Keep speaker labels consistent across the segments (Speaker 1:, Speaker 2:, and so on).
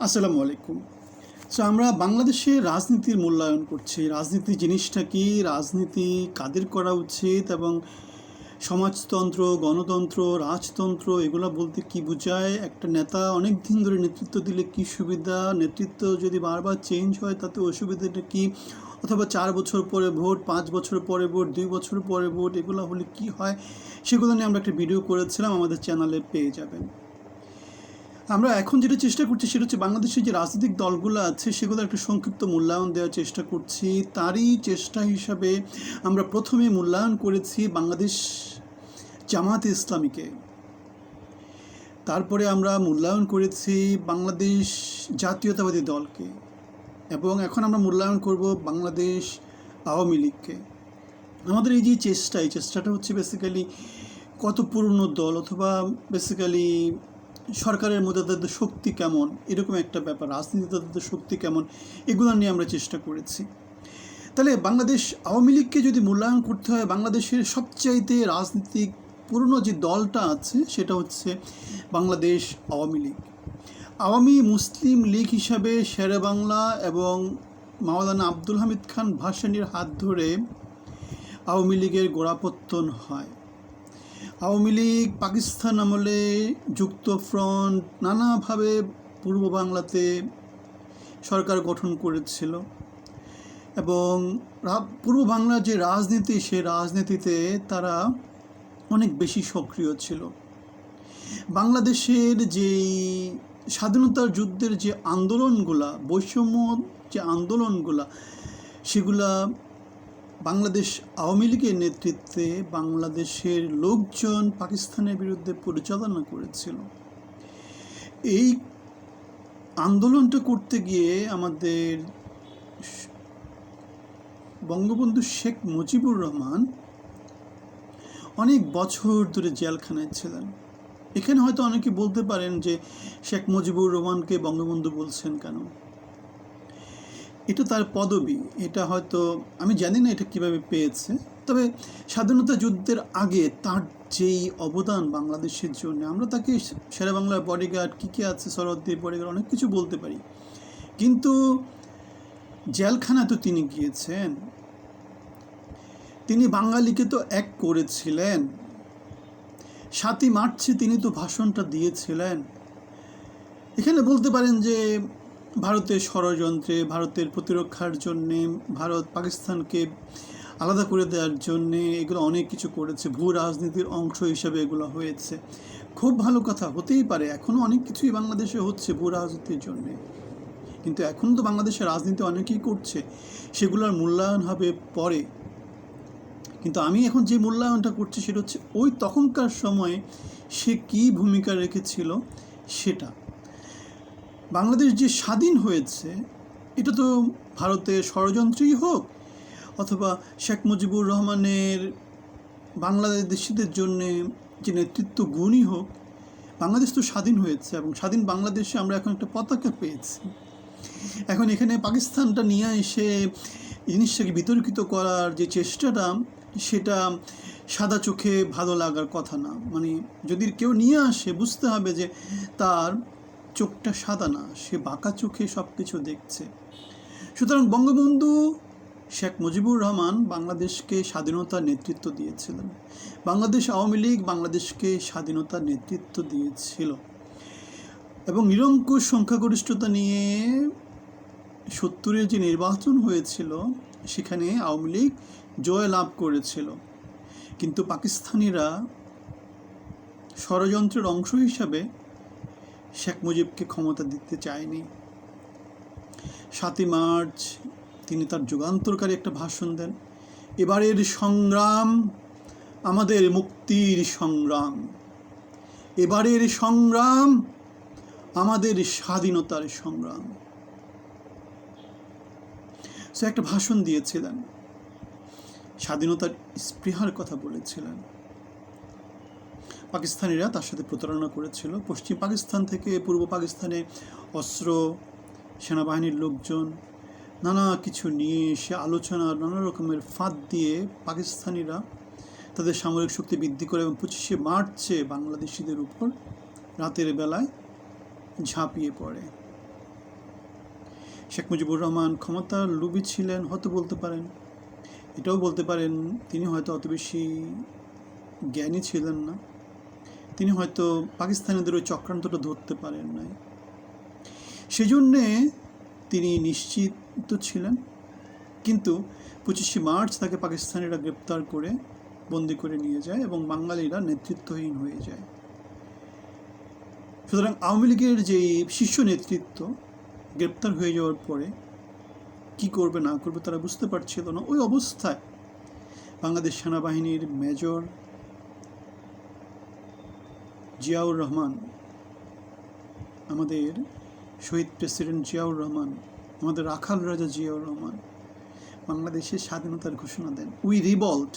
Speaker 1: আসসালামু আলাইকুম। সো আমরা বাংলাদেশে রাজনীতির মূল্যায়ন করছি। রাজনীতি জিনিসটা কি? রাজনীতি কাদের করা উচিত? এবং সমাজতন্ত্র, গণতন্ত্র, রাজতন্ত্র, এগুলো বলতে কি বোঝায়? একটা নেতা অনেক দিন ধরে নেতৃত্ব দিলে কি সুবিধা? নেতৃত্ব যদি বারবার চেঞ্জ হয়, তাতে অসুবিধাটা কি? অথবা চার বছর পরে ভোট, পাঁচ বছর পরে ভোট, দুই বছর পরে ভোট, এগুলো হলে কি হয়? সেগুলো নিয়ে আমরা একটা ভিডিও করেছিলাম। আমাদের চ্যানেলে পেয়ে যাবেন। আমরা এখন যেটা চেষ্টা করছি সেটা হচ্ছে বাংলাদেশের যে রাজনৈতিক দলগুলো আছে সেগুলো একটা সংক্ষিপ্ত মূল্যায়ন দেওয়ার চেষ্টা করছি। তারই চেষ্টা হিসাবে আমরা প্রথমে মূল্যায়ন করেছি বাংলাদেশ জামাত ইসলামীকে। তারপরে আমরা মূল্যায়ন করেছি বাংলাদেশ জাতীয়তাবাদী দলকে। এবং এখন আমরা মূল্যায়ন করব বাংলাদেশ আওয়ামী লীগকে। আমাদের এই যে চেষ্টা, এই চেষ্টাটা হচ্ছে বেসিক্যালি কত পুরনো দল অথবা বেসিক্যালি সরকারের মধ্যে তাদের শক্তি কেমন? এরকম একটা ব্যাপার, রাজনীতিতে তাদের শক্তি কেমন? এগুলো নিয়ে আমরা চেষ্টা করেছি। তাহলে বাংলাদেশ আওয়ামী লীগকে যদি মূল্যায়ন করতে হয়, বাংলাদেশের সবচাইতে রাজনীতিক পুরনো যে দলটা আছে, সেটা হচ্ছে বাংলাদেশ আওয়ামী লীগ। আওয়ামী মুসলিম লীগ হিসাবে শেরে বাংলা এবং মাওলানা আব্দুল হামিদ খান ভাসানির হাত ধরে আওয়ামী লীগের গোড়াপত্তন হয়। আওয়ামী লীগ পাকিস্তান আমলে যুক্ত ফ্রন্ট নানাভাবে পূর্ব বাংলাতে সরকার গঠন করেছিল এবং পূর্ব বাংলার যে রাজনীতি, সে রাজনীতিতে তারা অনেক বেশি সক্রিয় ছিল। বাংলাদেশের যেই স্বাধীনতার যুদ্ধের যে আন্দোলনগুলা, বৈষম্য যে আন্দোলনগুলা, সেগুলা বাংলাদেশ আওয়ামী লীগের নেতৃত্বে বাংলাদেশের লোকজন পাকিস্তানের বিরুদ্ধে পরিচালনা করেছিল। এই আন্দোলনটা করতে গিয়ে আমাদের বঙ্গবন্ধু শেখ মুজিবুর রহমান অনেক বছর ধরে জেলখানায় ছিলেন। এখানে হয়তো অনেকে বলতে পারেন যে শেখ মুজিবুর রহমানকে বঙ্গবন্ধু বলছেন কেন? এটা তার পদবি। এটা হয়তো, আমি জানি না এটা কীভাবে পেয়েছে। তবে স্বাধীনতা যুদ্ধের আগে তার যেই অবদান বাংলাদেশের জন্য, আমরা তাকে সেরা বাংলার বডিগার্ড কী কী আছে শরদ্দীর বডিগার্ড অনেক কিছু বলতে পারি। কিন্তু জেলখানা তো তিনি গিয়েছেন। তিনি বাঙালিকে তো এক করেছিলেন। সাতই মার্চে তিনি তো ভাষণটা দিয়েছিলেন। এখানে বলতে পারেন যে ভারতের ষড়যন্ত্রে, ভারতের প্রতিরক্ষার জন্যে, ভারত পাকিস্তানকে আলাদা করে দেওয়ার জন্যে এগুলো অনেক কিছু করেছে। ভূ রাজনীতির অংশ হিসেবে এগুলো হয়েছে। খুব ভালো কথা, হতেই পারে। এখনও অনেক কিছুই বাংলাদেশে হচ্ছে ভূ রাজনীতির জন্যে। কিন্তু এখন তো বাংলাদেশের রাজনীতি অনেকেই করছে। সেগুলোর মূল্যায়ন হবে পরে। কিন্তু আমি এখন যে মূল্যায়নটা করছি সেটা হচ্ছে ওই তখনকার সময়ে সে কী ভূমিকা রেখেছিল সেটা। বাংলাদেশ যে স্বাধীন হয়েছে, এটা তো ভারতের ষড়যন্ত্রই হোক অথবা শেখ মুজিবুর রহমানের বাংলাদেশিদের জন্যে যে নেতৃত্ব গুণই হোক, বাংলাদেশ তো স্বাধীন হয়েছে এবং স্বাধীন বাংলাদেশে আমরা এখন একটা পতাকা পেয়েছি। এখন এখানে পাকিস্তানটা নিয়ে এসে জিনিসটাকে বিতর্কিত করার যে চেষ্টাটা, সেটা সাদা চোখে ভালো লাগার কথা না। মানে যদি কেউ নিয়ে আসে, বুঝতে হবে যে তার চোখটা সাদা না, সে বাঁকা চোখে সব কিছু দেখছে। সুতরাং বঙ্গবন্ধু শেখ মুজিবুর রহমান বাংলাদেশকে স্বাধীনতার নেতৃত্ব দিয়েছিলেন। বাংলাদেশ আওয়ামী লীগ বাংলাদেশকে স্বাধীনতার নেতৃত্ব দিয়েছিল। এবং নিরঙ্কুশ সংখ্যাগরিষ্ঠতা নিয়ে সত্তরের যে নির্বাচন হয়েছিল, সেখানে আওয়ামী লীগ জয় লাভ করেছিল। কিন্তু পাকিস্তানিরা ষড়যন্ত্রের অংশ হিসাবে শেখ মুজিবকে ক্ষমতা দিতে চায়নি। সাতই মার্চ তিনি তার যুগান্তরকারী একটা ভাষণ দেন। এবারের সংগ্রাম আমাদের মুক্তির সংগ্রাম। এবারের সংগ্রাম আমাদের স্বাধীনতার সংগ্রাম। সে একটা ভাষণ দিয়েছিলেন। স্বাধীনতার স্পৃহার কথা বলেছিলেন। পাকিস্তানিরা তার সাথে প্রতারণা করেছিল। পশ্চিম পাকিস্তান থেকে পূর্ব পাকিস্তানে অস্ত্র, সেনাবাহিনীর লোকজন, নানা কিছু নিয়ে এসে আলোচনা, নানা রকমের ফাঁদ দিয়ে পাকিস্তানিরা তাদের সামরিক শক্তি বৃদ্ধি করে এবং পঁচিশে মার্চে বাংলাদেশিদের উপর রাতের বেলায় ঝাঁপিয়ে পড়ে। শেখ মুজিবুর রহমান ক্ষমতার লোভী ছিলেন, হয়তো বলতে পারেন। এটাও বলতে পারেন, তিনি হয়তো অত বেশি জ্ঞানী ছিলেন না। তিনি হয়তো পাকিস্তানিদের ওই চক্রান্তটা ধরতে পারেন নাই। সেজন্যে তিনি নিশ্চিত ছিলেন। কিন্তু পঁচিশে মার্চ তাকে পাকিস্তানিরা গ্রেপ্তার করে বন্দি করে নিয়ে যায় এবং বাঙালিরা নেতৃত্বহীন হয়ে যায়। সুতরাং আওয়ামী লীগের যে শীর্ষ নেতৃত্ব গ্রেপ্তার হয়ে যাওয়ার পরে কি করবে, না করবে তারা বুঝতে পারছিল না। ওই অবস্থায় বাংলাদেশ সেনাবাহিনীর মেজর জিয়াউর রহমান, আমাদের শহীদ প্রেসিডেন্ট জিয়াউর রহমান, আমাদের রাখাল রাজা জিয়াউর রহমান বাংলাদেশের স্বাধীনতার ঘোষণা দেন। উই রিভল্ট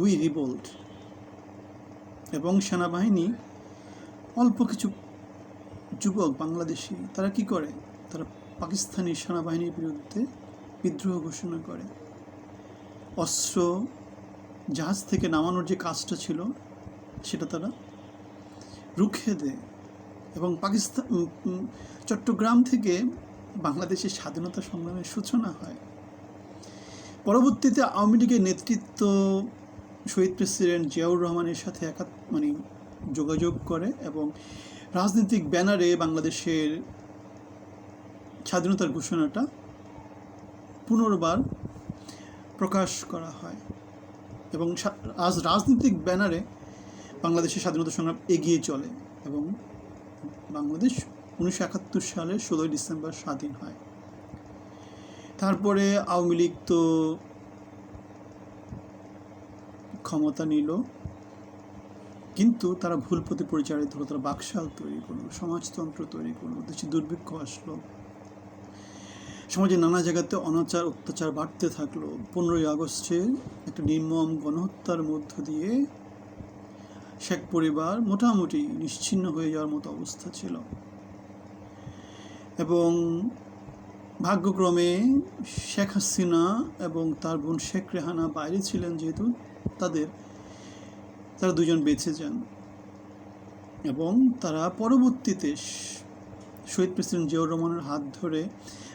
Speaker 1: উই রিভল্ট এবং সেনাবাহিনী অল্প কিছু যুবক বাংলাদেশি, তারা কি করে? তারা পাকিস্তানি সেনাবাহিনীর বিরুদ্ধে বিদ্রোহ ঘোষণা করে। অস্ত্র, জাহাজ থেকে নামানোর যে কাজটা ছিল সেটা তারা রুখে দেয়। এবং পাকিস্তান চট্টগ্রাম থেকে বাংলাদেশের স্বাধীনতা সংগ্রামের সূচনা হয়। পরবর্তীতে আওয়ামী লীগের নেতৃত্ব শহীদ প্রেসিডেন্ট জিয়াউর রহমানের সাথে একা মানে যোগাযোগ করে এবং রাজনৈতিক ব্যানারে বাংলাদেশের স্বাধীনতার ঘোষণাটা পুনর্বার প্রকাশ করা হয়। এবং আজ রাজনৈতিক ব্যানারে বাংলাদেশের স্বাধীনতা সংগ্রাম এগিয়ে চলে এবং বাংলাদেশ উনিশশো একাত্তর সালে ষোলোই ডিসেম্বর স্বাধীন হয়। তারপরে আওয়ামী লীগ তো ক্ষমতা নিল, কিন্তু তারা ভুল পথে পরিচালিত হলো, তারা বাকশাল তৈরি করল, সমাজতন্ত্র তৈরি করল, দেশে দুর্ভিক্ষ আসলো সমাজে নানা জায়গাতে অনাচার, অত্যাচার বাড়তে থাকল। পনেরোই আগস্টে একটা নির্মম গণহত্যার মধ্য দিয়ে শেখ পরিবার মোটামুটি নিশ্চিন্ন হয়ে যাওয়ার মতো অবস্থা ছিল। এবং ভাগ্যক্রমে শেখ হাসিনা এবং তার বোন শেখ রেহানা বাইরে ছিলেন যেহেতু তাদের, তারা দুজন বেঁচে যান। এবং তারা পরবর্তীতে শহীদ প্রেসিডেন্ট জিয়াউর রহমানের হাত ধরে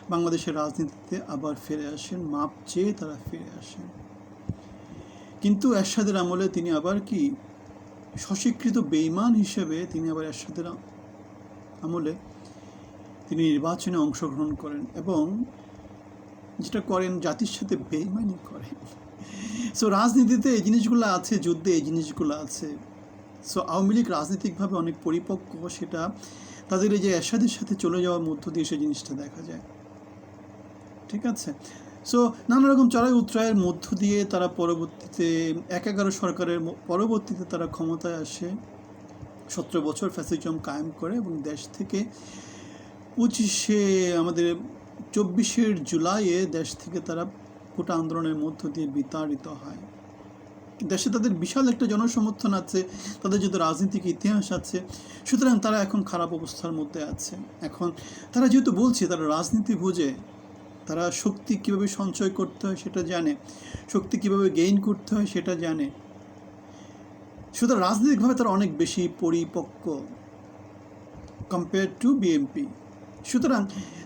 Speaker 1: বাংলাদেশের রাজনীতিতে আবার ফিরে আসেন, মাপ চেয়ে তারা ফিরে আসেন। কিন্তু এরশাদের আমলে তিনি আবার কি সস্বীকৃত বেইমান হিসেবে তিনি আবার এরশাদের আমলে তিনি নির্বাচনে অংশগ্রহণ করেন এবং যেটা করেন, জাতির সাথে বেইমানি করেন। সো রাজনীতিতে এই জিনিসগুলো আছে, যুদ্ধে এই জিনিসগুলো আছে। সো আওয়ামী লীগ রাজনৈতিকভাবে অনেক পরিপক্ক, সেটা তাদের এই যে এরশাদের সাথে চলে যাওয়ার মধ্য দিয়ে সেই জিনিসটা দেখা যায়। ঠিক আছে? সো নানা রকম চড়াই উত্তরায়ের মধ্য দিয়ে তারা পরবর্তীতে এক এগারো সরকারের পরবর্তীতে তারা ক্ষমতায় আসে। সতেরো বছর ফ্যাসিজম কায়েম করে এবং দেশ থেকে পঁচিশে আমাদের চব্বিশের জুলাইয়ে দেশ থেকে তারা কোটা আন্দোলনের মধ্য দিয়ে বিতাড়িত হয়। দেশে তাদের বিশাল একটা জনসমর্থন আছে, তাদের যেহেতু রাজনৈতিক ইতিহাস আছে, সুতরাং তারা এখন খারাপ অবস্থার মধ্যে আছে। এখন তারা যেহেতু বলছে তারা রাজনীতি বুঝে তারা শক্তি কীভাবে সঞ্চয় করতে হয় সেটা জানে। শক্তি কীভাবে গেইন করতে হয় সেটা জানে। সুতরাং রাজনৈতিকভাবে তারা অনেক বেশি পরিপক্ক কম্পেয়ার টু বিএমপি সুতরাং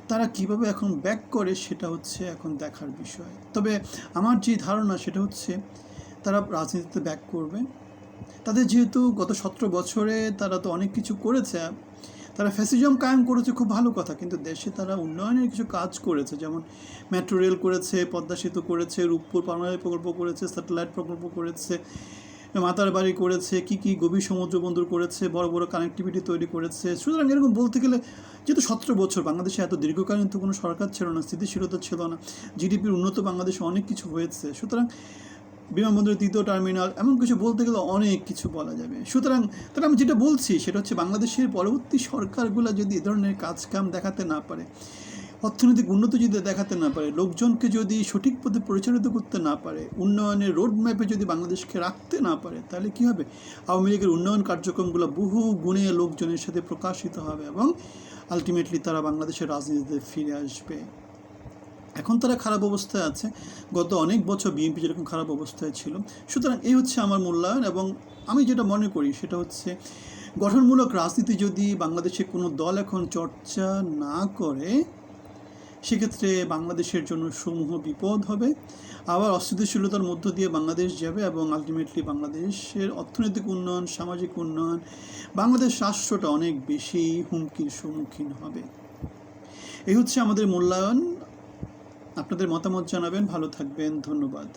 Speaker 1: তারা কীভাবে এখন ব্যাক করে সেটা হচ্ছে এখন দেখার বিষয়। তবে আমার যে ধারণা সেটা হচ্ছে তারা রাজনীতিতে ব্যাক করবে। তাদের যেহেতু গত সতেরো বছরে তারা তো অনেক কিছু করেছে তারা ফ্যাসিজম কায়েম করেছে, খুব ভালো কথা। কিন্তু দেশে তারা উন্নয়নের কিছু কাজ করেছে, যেমন মেট্রো রেল করেছে, পদ্মা সেতু করেছে, রূপপুর পারমাণবিক প্রকল্প করেছে, স্যাটেলাইট প্রকল্প করেছে, মাতার বাড়ি করেছে, কি কি গভীর সমুদ্র বন্দর করেছে, বড় বড় কানেক্টিভিটি তৈরি করেছে। সুতরাং এরকম বলতে গেলে যেহেতু সতেরো বছর বাংলাদেশে এত দীর্ঘকালীন তো কোনো সরকার ছিল না, স্থিতিশীলতা ছিল না জিডিপির উন্নত বাংলাদেশে অনেক কিছু হয়েছে। সুতরাং বিমানবন্দরের তৃতীয় টার্মিনাল, এমন কিছু বলতে গেলে অনেক কিছু বলা যাবে। সুতরাং তাহলে আমি যেটা বলছি সেটা হচ্ছে বাংলাদেশের পরবর্তী সরকারগুলো যদি এ ধরনের কাজকাম দেখাতে না পারে, অর্থনৈতিক উন্নতি যদি দেখাতে না পারে, লোকজনকে যদি সঠিক পথে পরিচালিত করতে না পারে, উন্নয়নের রোড ম্যাপে যদি বাংলাদেশকে রাখতে না পারে, তাহলে কী হবে? আওয়ামী লীগের উন্নয়ন কার্যক্রমগুলো বহু গুণে লোকজনের সাথে প্রকাশিত হবে এবং আলটিমেটলি তারা বাংলাদেশের রাজনীতিতে ফিরে আসবে। এখন তারা খারাপ অবস্থায় আছে। গত অনেক বছর বিএনপি যেরকম খারাপ অবস্থায় ছিল। সুতরাং এই হচ্ছে আমার মূল্যায়ন এবং আমি যেটা মনে করি সেটা হচ্ছে গঠনমূলক রাজনীতি যদি বাংলাদেশে কোনো দল এখন চর্চা না করে, সেক্ষেত্রে বাংলাদেশের জন্য সমূহ বিপদ হবে। আবার অস্থিতিশীলতার মধ্য দিয়ে বাংলাদেশ যাবে এবং আলটিমেটলি বাংলাদেশের অর্থনৈতিক উন্নয়ন, সামাজিক উন্নয়ন, বাংলাদেশ রাষ্ট্রটা অনেক বেশি হুমকির সম্মুখীন হবে। এই হচ্ছে আমাদের মূল্যায়ন। আপনাদের মতামত জানাবেন ভালো থাকবেন ধন্যবাদ।